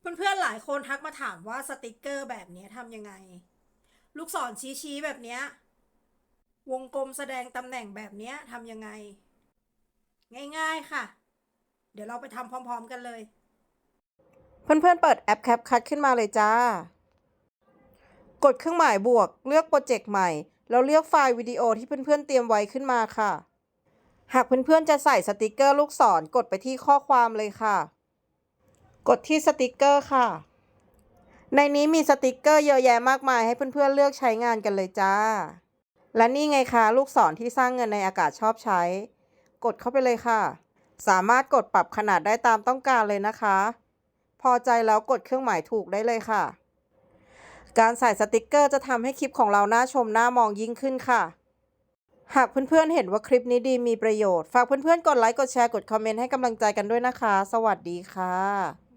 เพื่อนๆหลายคนทักมาถามว่าสติกเกอร์แบบนี้ทำยังไง ลูกศรชี้ๆแบบนี้วงกลมแสดงตำแหน่งแบบนี้ทำยังไง ง่ายๆค่ะ เดี๋ยวเราไปทำพร้อมๆกันเลย เพื่อนๆเปิดแอปแคปคัดขึ้นมาเลยจ้า กดเครื่องหมายบวก เลือกโปรเจกต์ใหม่ แล้วเลือกไฟล์วิดีโอที่เพื่อนๆเตรียมไว้ขึ้นมาค่ะ หากเพื่อนๆจะใส่สติกเกอร์ลูกศรกดไปที่ข้อความเลยค่ะ กดที่สติกเกอร์ค่ะ ในนี้มีสติกเกอร์เยอะแยะมากมายให้เพื่อนๆเลือกใช้งานกันเลยจ้า และนี่ไงคะลูกศรที่สร้างเงินในอากาศชอบใช้ กดเข้าไปเลยค่ะ สามารถกดปรับขนาดได้ตามต้องการเลยนะคะ พอใจแล้วกดเครื่องหมายถูกได้เลยค่ะ การใส่สติกเกอร์จะทำให้คลิปของเราน่าชมน่ามองยิ่งขึ้นค่ะหากเพื่อนๆ เห็นว่าคลิปนี้ดีมีประโยชน์ ฝากเพื่อนๆ กดไลค์ กดแชร์ กดคอมเมนต์ให้กำลังใจกันด้วยนะคะ สวัสดีค่ะ